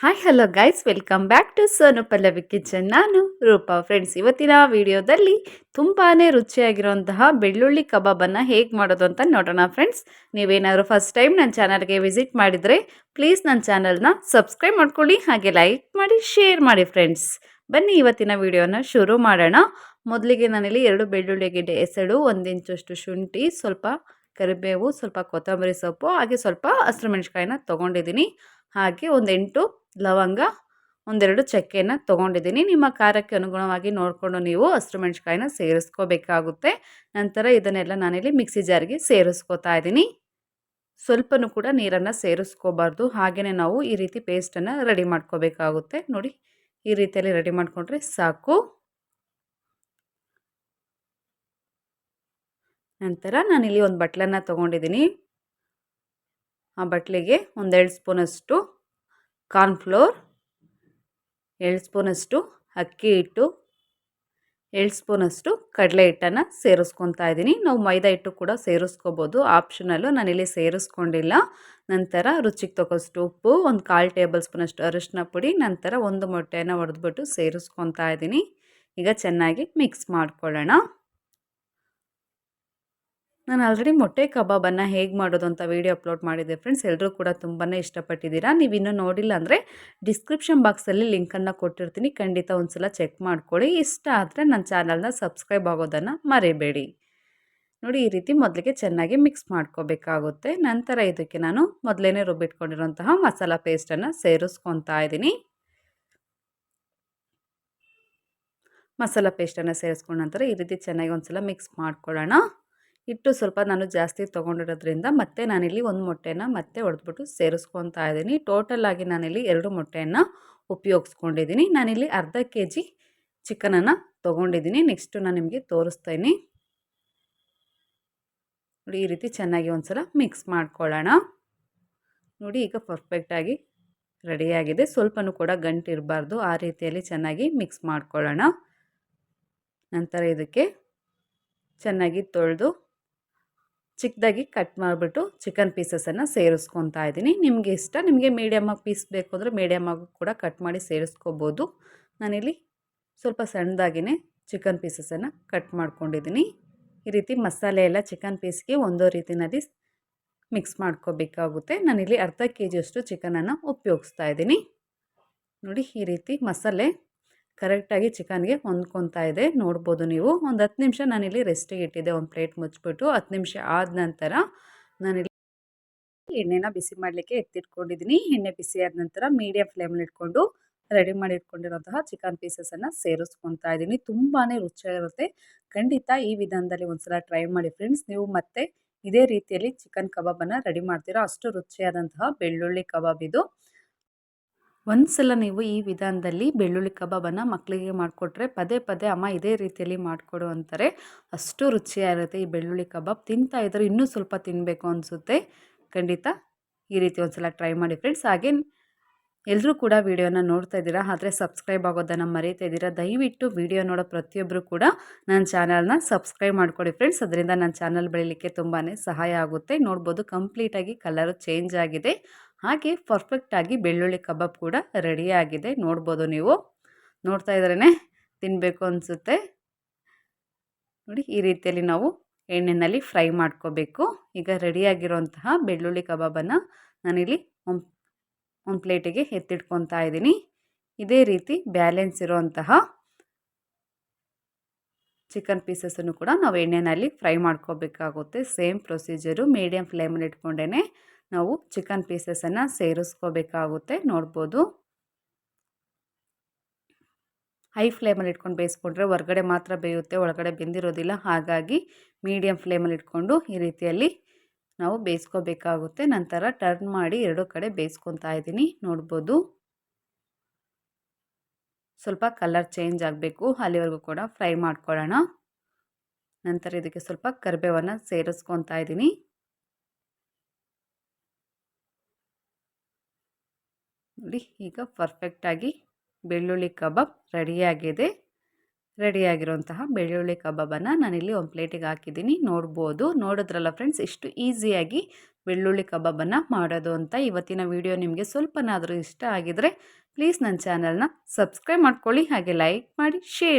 Hi hello guys welcome back to Sonu Pallavi kitchen ನಾನು Roopa. Friends ಇವತ್ತಿನ ವಿಡಿಯೋದಲ್ಲಿ ತುಂಬಾ ರುಚಿಯಾಗಿರುವಂತಹ ಬೆಳ್ಳುಳ್ಳಿ ಕಬಾಬನ್ನು ಹೇಗೆ ಮಾಡೋದು ಅಂತ ನೋಡೋಣ ಫ್ರೆಂಡ್ಸ್ ನೀವೇನಾದರೂ ಫಸ್ಟ್ ಟೈಮ್ ನನ್ನ ಚಾನಲ್ಗೆ ವಿಸಿಟ್ ಮಾಡಿದರೆ ಪ್ಲೀಸ್ ನನ್ನ ಚಾನಲ್ನ ಸಬ್ಸ್ಕ್ರೈಬ್ ಮಾಡ್ಕೊಳ್ಳಿ, ಹಾಗೆ ಲೈಕ್ ಮಾಡಿ ಶೇರ್ ಮಾಡಿ ಫ್ರೆಂಡ್ಸ್ ಬನ್ನಿ, ಇವತ್ತಿನ ವಿಡಿಯೋನ ಶುರು ಮಾಡೋಣ. ಮೊದಲಿಗೆ ನಾನಿಲ್ಲಿ ಎರಡು ಬೆಳ್ಳುಳ್ಳಿ ಗೆಡ್ಡೆ ಎಸಳು, ಒಂದು ಇಂಚಷ್ಟು ಶುಂಠಿ, ಸ್ವಲ್ಪ ಕರಿಬೇವು, ಸ್ವಲ್ಪ ಕೊತ್ತಂಬರಿ ಸೊಪ್ಪು, ಹಾಗೆ ಸ್ವಲ್ಪ ಹಸಿರು ಮೆಣಸಿಕಾಯಿನ ತೊಗೊಂಡಿದ್ದೀನಿ. ಹಾಗೆ ಒಂದು ಎಂಟು ಲವಂಗ, ಒಂದೆರಡು ಚಕ್ಕೆನ ತೊಗೊಂಡಿದ್ದೀನಿ. ನಿಮ್ಮ ಖಾರಕ್ಕೆ ಅನುಗುಣವಾಗಿ ನೋಡಿಕೊಂಡು ನೀವು ಹಸಿರು ಮೆಣಸಿಕಾಯಿನ ಸೇರಿಸ್ಕೋಬೇಕಾಗುತ್ತೆ. ನಂತರ ಇದನ್ನೆಲ್ಲ ನಾನಿಲ್ಲಿ ಮಿಕ್ಸಿ ಜಾರಿಗೆ ಸೇರಿಸ್ಕೋತಾ ಇದ್ದೀನಿ. ಸ್ವಲ್ಪನೂ ಕೂಡ ನೀರನ್ನು ಸೇರಿಸ್ಕೋಬಾರ್ದು. ಹಾಗೆಯೇ ನಾವು ಈ ರೀತಿ ಪೇಸ್ಟನ್ನು ರೆಡಿ ಮಾಡ್ಕೋಬೇಕಾಗುತ್ತೆ. ನೋಡಿ, ಈ ರೀತಿಯಲ್ಲಿ ರೆಡಿ ಮಾಡಿಕೊಂಡ್ರೆ ಸಾಕು. ನಂತರ ನಾನಿಲ್ಲಿ ಒಂದು ಬಟ್ಲನ್ನು ತೊಗೊಂಡಿದ್ದೀನಿ. ಆ ಬಟ್ಲಿಗೆ ಒಂದೆರಡು ಸ್ಪೂನಷ್ಟು ಕಾರ್ನ್ಫ್ಲೋರ್, ಎರಡು ಸ್ಪೂನಷ್ಟು ಅಕ್ಕಿ ಹಿಟ್ಟು, ಎರಡು ಸ್ಪೂನಷ್ಟು ಕಡಲೆ ಹಿಟ್ಟನ್ನು ಸೇರಿಸ್ಕೊತಾ ಇದ್ದೀನಿ. ನಾವು ಮೈದಾ ಹಿಟ್ಟು ಕೂಡ ಸೇರಿಸ್ಕೋಬೋದು. ಆಪ್ಷನಲ್ಲು ಇಲ್ಲಿ ಸೇರಿಸ್ಕೊಂಡಿಲ್ಲ. ನಂತರ ರುಚಿಗೆ ತಗೋಷ್ಟು ಉಪ್ಪು, ಒಂದು ಕಾಲು ಟೇಬಲ್ ಸ್ಪೂನಷ್ಟು ಅರಿಶಿನ ಪುಡಿ, ನಂತರ ಒಂದು ಮೊಟ್ಟೆಯನ್ನು ಹೊಡೆದ್ಬಿಟ್ಟು ಸೇರಿಸ್ಕೊತಾ ಇದ್ದೀನಿ. ಈಗ ಚೆನ್ನಾಗಿ ಮಿಕ್ಸ್ ಮಾಡ್ಕೊಳ್ಳೋಣ. ನಾನು ಆಲ್ರೆಡಿ ಮೊಟ್ಟೆ ಕಬಾಬನ್ನು ಹೇಗೆ ಮಾಡೋದು ಅಂತ ವೀಡಿಯೋ ಅಪ್ಲೋಡ್ ಮಾಡಿದ್ದೆ ಫ್ರೆಂಡ್ಸ್ ಎಲ್ಲರೂ ಕೂಡ ತುಂಬಾ ಇಷ್ಟಪಟ್ಟಿದ್ದೀರಾ? ನೀವು ಇನ್ನೂ ನೋಡಿಲ್ಲ ಅಂದರೆ ಡಿಸ್ಕ್ರಿಪ್ಷನ್ ಬಾಕ್ಸಲ್ಲಿ ಲಿಂಕನ್ನು ಕೊಟ್ಟಿರ್ತೀನಿ. ಖಂಡಿತ ಒಂದು ಸಲ ಚೆಕ್ ಮಾಡ್ಕೊಳ್ಳಿ. ಇಷ್ಟ ಆದರೆ ನನ್ನ ಚಾನಲ್ನ ಸಬ್ಸ್ಕ್ರೈಬ್ ಆಗೋದನ್ನು ಮರೆಯಬೇಡಿ ನೋಡಿ, ಈ ರೀತಿ ಮೊದಲಿಗೆ ಚೆನ್ನಾಗಿ ಮಿಕ್ಸ್ ಮಾಡ್ಕೋಬೇಕಾಗುತ್ತೆ. ನಂತರ ಇದಕ್ಕೆ ನಾನು ಮೊದಲೇ ರುಬ್ಬಿಟ್ಕೊಂಡಿರೋಂತಹ ಮಸಾಲ ಪೇಸ್ಟನ್ನು ಸೇರಿಸ್ಕೊತಾ ಇದ್ದೀನಿ. ಮಸಾಲ ಪೇಸ್ಟನ್ನು ಸೇರಿಸ್ಕೊಂಡ ನಂತರ ಈ ರೀತಿ ಚೆನ್ನಾಗಿ ಒಂದು ಸಲ ಮಿಕ್ಸ್ ಮಾಡ್ಕೊಳ್ಳೋಣ. ಹಿಟ್ಟು ಸ್ವಲ್ಪ ನಾನು ಜಾಸ್ತಿ ತೊಗೊಂಡಿರೋದ್ರಿಂದ ಮತ್ತೆ ನಾನಿಲ್ಲಿ ಒಂದು ಮೊಟ್ಟೆನ ಮತ್ತೆ ಹೊಡೆದ್ಬಿಟ್ಟು ಸೇರಿಸ್ಕೊತಾ ಇದ್ದೀನಿ. ಟೋಟಲಾಗಿ ನಾನಿಲ್ಲಿ ಎರಡು ಮೊಟ್ಟೆಯನ್ನು ಉಪಯೋಗಿಸ್ಕೊಂಡಿದ್ದೀನಿ. ನಾನಿಲ್ಲಿ ಅರ್ಧ ಕೆ ಜಿ ಚಿಕನನ್ನು ತೊಗೊಂಡಿದ್ದೀನಿ. ನೆಕ್ಸ್ಟು ನಾನು ನಿಮಗೆ ತೋರಿಸ್ತೀನಿ. ನೋಡಿ, ಈ ರೀತಿ ಚೆನ್ನಾಗಿ ಒಂದು ಸಲ ಮಿಕ್ಸ್ ಮಾಡ್ಕೊಳ್ಳೋಣ. ನೋಡಿ, ಈಗ ಪರ್ಫೆಕ್ಟಾಗಿ ರೆಡಿಯಾಗಿದೆ ಸ್ವಲ್ಪನೂ ಕೂಡ ಗಂಟು ಇರಬಾರ್ದು. ಆ ರೀತಿಯಲ್ಲಿ ಚೆನ್ನಾಗಿ ಮಿಕ್ಸ್ ಮಾಡ್ಕೊಳ್ಳೋಣ. ನಂತರ ಇದಕ್ಕೆ ಚೆನ್ನಾಗಿ ತೊಳೆದು ಚಿಕ್ಕದಾಗಿ ಕಟ್ ಮಾಡಿಬಿಟ್ಟು ಚಿಕನ್ ಪೀಸಸನ್ನು ಸೇರಿಸ್ಕೊತಾ ಇದ್ದೀನಿ. ನಿಮಗೆ ಇಷ್ಟ, ನಿಮಗೆ ಮೀಡಿಯಮಾಗಿ ಪೀಸ್ ಬೇಕು ಅಂದರೆ ಮೀಡಿಯಮಾಗಿ ಕೂಡ ಕಟ್ ಮಾಡಿ ಸೇರಿಸ್ಕೋಬೋದು. ನಾನಿಲ್ಲಿ ಸ್ವಲ್ಪ ಸಣ್ಣದಾಗಿಯೇ ಚಿಕನ್ ಪೀಸಸನ್ನು ಕಟ್ ಮಾಡ್ಕೊಂಡಿದ್ದೀನಿ. ಈ ರೀತಿ ಮಸಾಲೆ ಎಲ್ಲ ಚಿಕನ್ ಪೀಸ್ಗೆ ಒಂದೋ ರೀತಿಯಲ್ಲಿ ಮಿಕ್ಸ್ ಮಾಡ್ಕೋಬೇಕಾಗುತ್ತೆ. ನಾನಿಲ್ಲಿ ಅರ್ಧ ಕೆ ಜಿಯಷ್ಟು ಚಿಕನನ್ನು ಉಪಯೋಗಿಸ್ತಾ ಇದ್ದೀನಿ. ನೋಡಿ ಈ ರೀತಿ ಮಸಾಲೆ ಕರೆಕ್ಟಾಗಿ ಚಿಕನ್ಗೆ ಹೊಂದ್ಕೊತಾ ಇದೆ. ನೋಡ್ಬೋದು ನೀವು. ಒಂದು ಹತ್ತು ನಿಮಿಷ ನಾನಿಲ್ಲಿ ರೆಸ್ಟಿಗೆ ಇಟ್ಟಿದ್ದೆ, ಒಂದು ಪ್ಲೇಟ್ ಮುಚ್ಚಿಬಿಟ್ಟು. ಹತ್ತು ನಿಮಿಷ ಆದ ನಂತರ ನಾನಿಲ್ಲಿ ಎಣ್ಣೆನ ಬಿಸಿ ಮಾಡಲಿಕ್ಕೆ ಎತ್ತಿಟ್ಕೊಂಡಿದ್ದೀನಿ. ಎಣ್ಣೆ ಬಿಸಿ ಆದ ನಂತರ ಮೀಡಿಯಂ ಫ್ಲೇಮಲ್ಲಿ ಇಟ್ಕೊಂಡು ರೆಡಿ ಮಾಡಿ ಇಟ್ಕೊಂಡಿರೋಂತಹ ಚಿಕನ್ ಪೀಸಸನ್ನು ಸೇರಿಸ್ಕೊತಾ ಇದ್ದೀನಿ. ತುಂಬಾ ರುಚಿಯಾಗಿರುತ್ತೆ. ಖಂಡಿತ ಈ ವಿಧಾನದಲ್ಲಿ ಒಂದ್ಸಲ ಟ್ರೈ ಮಾಡಿ ಫ್ರೆಂಡ್ಸ್. ನೀವು ಮತ್ತೆ ಇದೇ ರೀತಿಯಲ್ಲಿ ಚಿಕನ್ ಕಬಾಬನ್ನು ರೆಡಿ ಮಾಡ್ತೀರೋ? ಅಷ್ಟು ರುಚಿಯಾದಂತಹ ಬೆಳ್ಳುಳ್ಳಿ ಕಬಾಬ್ ಇದು. ಒಂದು ಸಲ ನೀವು ಈ ವಿಧಾನದಲ್ಲಿ ಬೆಳ್ಳುಳ್ಳಿ ಕಬಾಬನ್ನು ಮಕ್ಕಳಿಗೆ ಮಾಡಿಕೊಟ್ರೆ ಪದೇ ಪದೇ ಅಮ್ಮ ಇದೇ ರೀತಿಯಲ್ಲಿ ಮಾಡಿಕೊಡು ಅಂತಾರೆ. ಅಷ್ಟು ರುಚಿಯಾಗಿರುತ್ತೆ ಈ ಬೆಳ್ಳುಳ್ಳಿ ಕಬಾಬ್. ತಿಂತಾ ಇದ್ದರೆ ಇನ್ನೂ ಸ್ವಲ್ಪ ತಿನ್ನಬೇಕು ಅನಿಸುತ್ತೆ. ಖಂಡಿತ ಈ ರೀತಿ ಒಂದು ಸಲ ಟ್ರೈ ಮಾಡಿ ಫ್ರೆಂಡ್ಸ್. ಹಾಗೆ ಎಲ್ಲರೂ ಕೂಡ ವೀಡಿಯೋನ ನೋಡ್ತಾ ಇದ್ದೀರಾ, ಆದರೆ ಸಬ್ಸ್ಕ್ರೈಬ್ ಆಗೋದನ್ನು ಮರೀತಾ ಇದ್ದೀರಾ, ದಯವಿಟ್ಟು ವೀಡಿಯೋ ನೋಡೋ ಪ್ರತಿಯೊಬ್ಬರು ಕೂಡ ನನ್ನ ಚಾನಲ್ನ ಸಬ್ಸ್ಕ್ರೈಬ್ ಮಾಡ್ಕೊಡಿ ಫ್ರೆಂಡ್ಸ್. ಅದರಿಂದ ನನ್ನ ಚಾನಲ್ ಬೆಳೀಲಿಕ್ಕೆ ತುಂಬಾ ಸಹಾಯ ಆಗುತ್ತೆ. ನೋಡ್ಬೋದು ಕಂಪ್ಲೀಟಾಗಿ ಕಲರು ಚೇಂಜ್ ಆಗಿದೆ. ಹಾಗೆ ಪರ್ಫೆಕ್ಟಾಗಿ ಬೆಳ್ಳುಳ್ಳಿ ಕಬಾಬ್ ಕೂಡ ರೆಡಿಯಾಗಿದೆ ನೋಡ್ಬೋದು ನೀವು. ನೋಡ್ತಾ ಇದ್ರೇ ತಿನ್ನಬೇಕು ಅನಿಸುತ್ತೆ. ನೋಡಿ, ಈ ರೀತಿಯಲ್ಲಿ ನಾವು ಎಣ್ಣೆಯಲ್ಲಿ ಫ್ರೈ ಮಾಡ್ಕೋಬೇಕು. ಈಗ ರೆಡಿಯಾಗಿರೋಂತಹ ಬೆಳ್ಳುಳ್ಳಿ ಕಬಾಬನ್ನು ನಾನಿಲ್ಲಿ ಒಂದು ಒಂದು ಪ್ಲೇಟಿಗೆ ಎತ್ತಿಟ್ಕೊತಾ ಇದ್ದೀನಿ. ಇದೇ ರೀತಿ ಬ್ಯಾಲೆನ್ಸ್ ಇರೋಂತಹ ಚಿಕನ್ ಪೀಸಸನ್ನು ಕೂಡ ನಾವು ಎಣ್ಣೆಯಲ್ಲಿ ಫ್ರೈ ಮಾಡ್ಕೋಬೇಕಾಗುತ್ತೆ. ಸೇಮ್ ಪ್ರೊಸೀಜರು ಮೀಡಿಯಮ್ ಫ್ಲೇಮಲ್ಲಿ ಇಟ್ಕೊಂಡೇ ನಾವು ಚಿಕನ್ ಪೀಸಸನ್ನು ಸೇರಿಸ್ಕೋಬೇಕಾಗುತ್ತೆ. ನೋಡ್ಬೋದು. ಹೈ ಫ್ಲೇಮಲ್ಲಿ ಇಟ್ಕೊಂಡು ಬೇಯಿಸ್ಕೊಂಡ್ರೆ ಹೊರಗಡೆ ಮಾತ್ರ ಬೇಯುತ್ತೆ, ಒಳಗಡೆ ಬೆಂದಿರೋದಿಲ್ಲ. ಹಾಗಾಗಿ ಮೀಡಿಯಮ್ ಫ್ಲೇಮಲ್ಲಿ ಇಟ್ಕೊಂಡು ಈ ರೀತಿಯಲ್ಲಿ ನಾವು ಬೇಯಿಸ್ಕೋಬೇಕಾಗುತ್ತೆ. ನಂತರ ಟರ್ನ್ ಮಾಡಿ ಎರಡು ಕಡೆ ಬೇಯಿಸ್ಕೊತಾ ಇದ್ದೀನಿ. ನೋಡ್ಬೋದು. ಸ್ವಲ್ಪ ಕಲರ್ ಚೇಂಜ್ ಆಗಬೇಕು. ಅಲ್ಲಿವರೆಗೂ ಕೂಡ ಫ್ರೈ ಮಾಡ್ಕೊಳ್ಳೋಣ. ನಂತರ ಇದಕ್ಕೆ ಸ್ವಲ್ಪ ಕರಿಬೇವನ್ನು ಸೇರಿಸ್ಕೊತಾ ಇದ್ದೀನಿ. ನೋಡಿ, ಈಗ ಪರ್ಫೆಕ್ಟಾಗಿ ಬೆಳ್ಳುಳ್ಳಿ ಕಬಾಬ್ ರೆಡಿಯಾಗಿದೆ. ರೆಡಿಯಾಗಿರುವಂತಹ ಬೆಳ್ಳುಳ್ಳಿ ಕಬಾಬನ್ನು ನಾನಿಲ್ಲಿ ಒಂದು ಪ್ಲೇಟಿಗೆ ಹಾಕಿದ್ದೀನಿ. ನೋಡ್ಬೋದು. ನೋಡಿದ್ರಲ್ಲ ಫ್ರೆಂಡ್ಸ್ ಇಷ್ಟು ಈಸಿಯಾಗಿ ಬೆಳ್ಳುಳ್ಳಿ ಕಬಾಬನ್ನು ಮಾಡೋದು ಅಂತ ಇವತ್ತಿನ ವಿಡಿಯೋ ನಿಮಗೆ ಸ್ವಲ್ಪನಾದರೂ ಇಷ್ಟ ಆಗಿದರೆ ಪ್ಲೀಸ್ ನನ್ನ ಚಾನಲ್ನ ಸಬ್ಸ್ಕ್ರೈಬ್ ಮಾಡ್ಕೊಳ್ಳಿ. ಹಾಗೆ ಲೈಕ್ ಮಾಡಿ ಶೇರ್